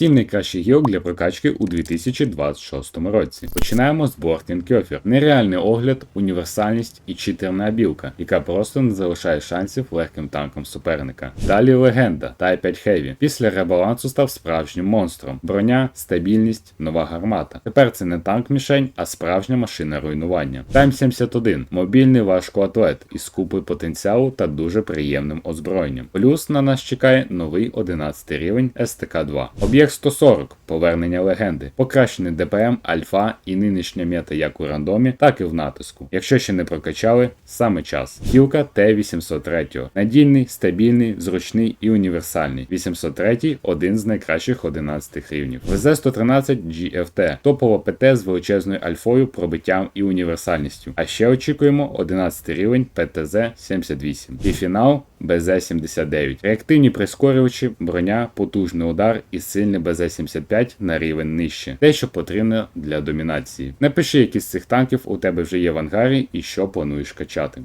7 найкращих гілок для прокачки у 2026 році. Починаємо з Бортін Кьофір. Нереальний огляд, універсальність і читерна абілка, яка просто не залишає шансів легким танкам суперника. Далі легенда Type 5 Heavy. Після ребалансу став справжнім монстром. Броня, стабільність, нова гармата. Тепер це не танк мішень, а справжня машина руйнування. Тайм 71 мобільний важкоатлет із купою потенціалу та дуже приємним озброєнням. Плюс на нас чекає новий 11 рівень СТК-2. Об'єкт 140 повернення легенди, покращений ДПМ, альфа і нинішня мета як у рандомі, так і в натиску. Якщо ще не прокачали, саме час. Кілка Т-803. Надійний, стабільний, зручний і універсальний. 803 один з найкращих 11 рівнів. ВЗ-113 GFT. Топова ПТ з величезною альфою, пробиттям і універсальністю. А ще очікуємо 11 рівень ПТЗ-78. І фінал БЗ-79. Реактивні прискорювачі, броня, потужний удар і сильний БЗ-75 на рівень нижче. Те, що потрібно для домінації. Напиши, які з цих танків у тебе вже є в ангарі і що плануєш качати.